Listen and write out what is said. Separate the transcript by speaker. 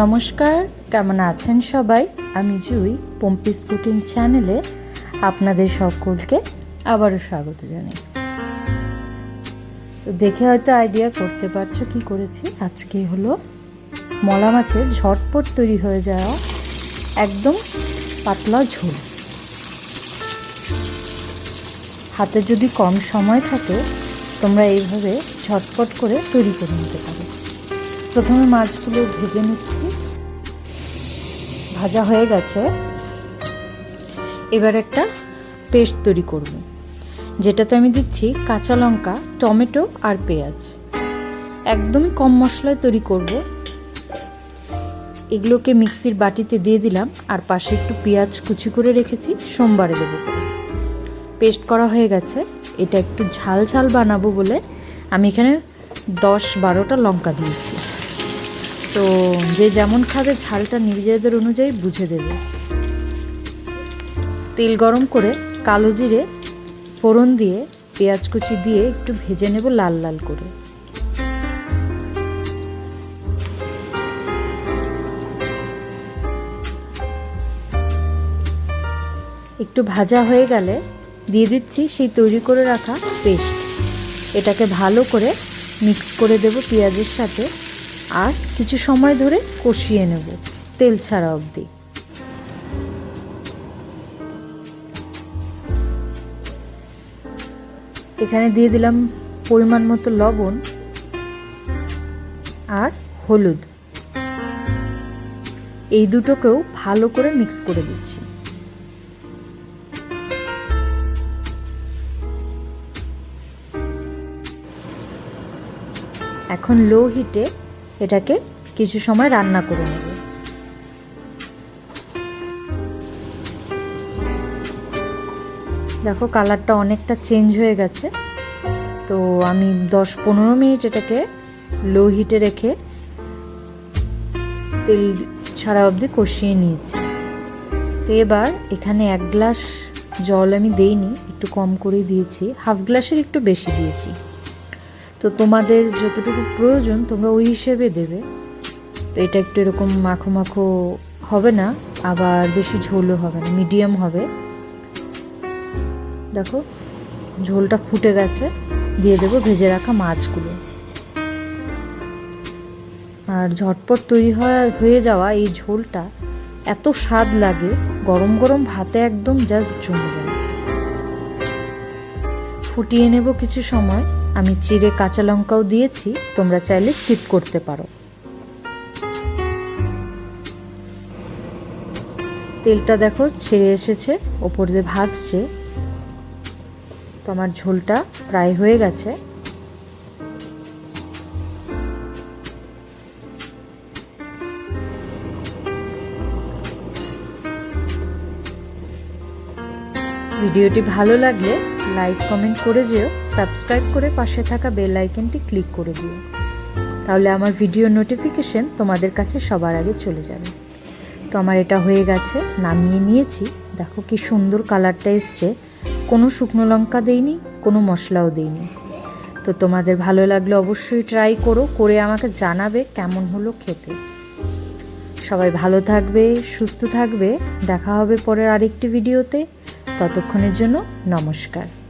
Speaker 1: নমস্কার, কেমন আছেন সবাই? আমি জুই, পম্পিস কুকিং চ্যানেলে আপনাদের সকলকে আবারও স্বাগত জানাই। তো দেখে হয়তো আইডিয়া করতে পারছ কি করেছি। আজকে হলো মলা মাছের ঝটপট তৈরি হয়ে যাওয়া একদম পাতলা ঝোল। হাতে যদি কম সময় থাকে, তোমরা এইভাবে ঝটপট করে তৈরি করে নিতে পারো। প্রথমে মাছগুলো ভেজে নিচ্ছি। ভাজা হয়ে গেছে। এবার একটা পেস্ট তৈরি করব। যেটাতে আমি দিচ্ছি কাঁচা লঙ্কা, টমেটো আর পেঁয়াজ। একদমই কম মশলায় তৈরি করব। এগুলোকে মিক্সির বাটিতে দিয়ে দিলাম, আর পাশে একটু পেঁয়াজ কুচি করে রেখেছি, সোমবারে দেবো। পেস্ট করা হয়ে গেছে। এটা একটু ঝাল ঝাল বানাবো বলে আমি এখানে দশ বারোটা লঙ্কা দিয়েছি। তো যে যেমন খাবে ঝালটা নিজেদের অনুযায়ী বুঝে দেবে। তেল গরম করে কালো জিরে, ফোড়ন দিয়ে, পেঁয়াজ কুচি দিয়ে একটু ভেজে নেব লাল লাল করে। একটু ভাজা হয়ে গেলে দিয়ে দিচ্ছি সেই তৈরি করে রাখা পেস্ট। এটাকে ভালো করে মিক্স করে দেব পেঁয়াজের সাথে। আর কিছু সময় ধরে কষিয়ে নেব, তেল ছাড়া অবধি। এখানে দিয়ে দিলাম পরিমাণ মতো লবণ আর হলুদ। এই দুটোকেও ভালো করে মিক্স করে দিচ্ছি। এখন লো হিটে এটাকে কিছু সময় রান্না করে নেব। দেখো কালারটা অনেকটা চেঞ্জ হয়ে গেছে। তো আমি দশ পনেরো মিনিট এটাকে লো হিটে রেখে তেল ছাড়া অবধি কষিয়ে নিয়েছি। তো এবার এখানে এক গ্লাস জল আমি দেইনি, একটু কম করেই দিয়েছি। হাফ গ্লাসের একটু বেশি দিয়েছি। তো তোমাদের যতটুকু প্রয়োজন তোমরা ওই হিসেবে দেবে। তো এটা একটু এরকম মাখো মাখো হবে না, আবার বেশি ঝোলও হবে না, মিডিয়াম হবে। দেখো, ঝোলটা ফুটে গেছে, দিয়ে দেবো ভেজে রাখা মাছগুলো। আর ঝটপট তৈরি হয়ে যাওয়া এই ঝোলটা, এত স্বাদ লাগে, গরম গরম ভাতে একদম জাস্ট জমে যায়। ফুটিয়ে নেব কিছু সময় আমি চিড়ে কাঁচা লঙ্কাও দিয়েছি, তোমরা চাইলে স্কিপ করতে পারো। তেলটা দেখো ছেড়ে এসেছে, ওপর দিয়ে ভাসছে তো আমার ঝোলটা প্রায় হয়ে গেছে। ভিডিওটি ভালো লাগলে লাইক কমেন্ট করে যেও, সাবস্ক্রাইব করে পাশে থাকা বেল আইকনটি ক্লিক করে দিও। তাহলে আমার ভিডিও নোটিফিকেশন তোমাদের কাছে সবার আগে চলে যাবে। তো আমার এটা হয়ে গেছে, নামিয়ে নিয়েছি। দেখো কি সুন্দর কালারটা এসছে। কোনো শুকনো লঙ্কা দেইনি, কোনো মশলাও দেইনি। তো তোমাদের ভালো লাগলে অবশ্যই ট্রাই করো, করে আমাকে জানাবে কেমন হলো খেতে। সবাই ভালো থাকবে, সুস্থ থাকবে। দেখা হবে পরের আরেকটি ভিডিওতে। ততক্ষণের জন্য নমস্কার।